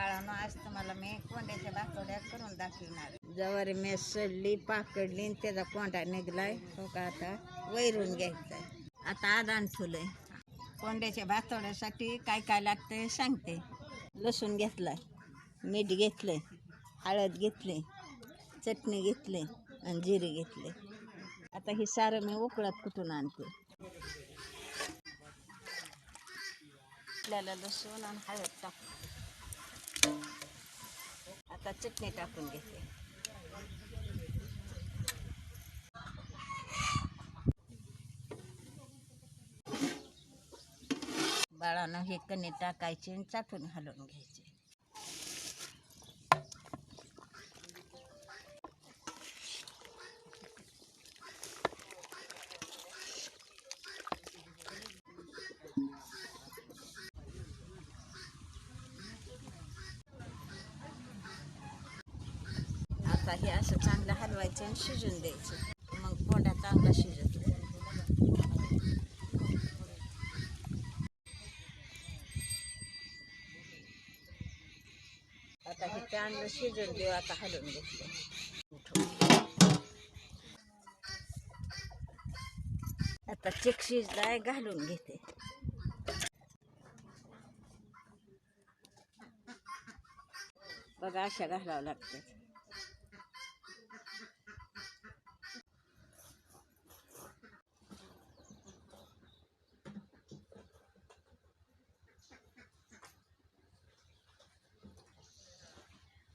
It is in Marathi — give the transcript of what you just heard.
बाळानं आज तुम्हाला मी कोंड्याच्या भातोड्या करून दाखवणार. जवारी मी सडली पाकडली आणि त्याचा कोंडा निघलाय. हो का आता? वैरून घ्यायचा आता आदान फुलंय कोंड्याच्या भातोड्यासाठी काय काय लागतंय सांगते. लसूण घेतलाय मीठ घेतलंय हळद घेतली चटणी घेतली आणि जिरे घेतले. आता ही सारं मी उकळत कुठून आणते? आपल्याला लसूण आणि हळद टाकू. आता चटणी टाकून घेते. बाळानं हे कणी टाकायचे आणि चाटून घालून घ्यायचे. आता हे असं चांगलं हलवायचं आणि शिजून द्यायचं. मग कोंडा चांगला शिजत आता हे चांगलं शिजून देऊ आता हलवून घेतलं. आता चिक शिजलाय घालून घेते. बघा अशा घालावं लागतात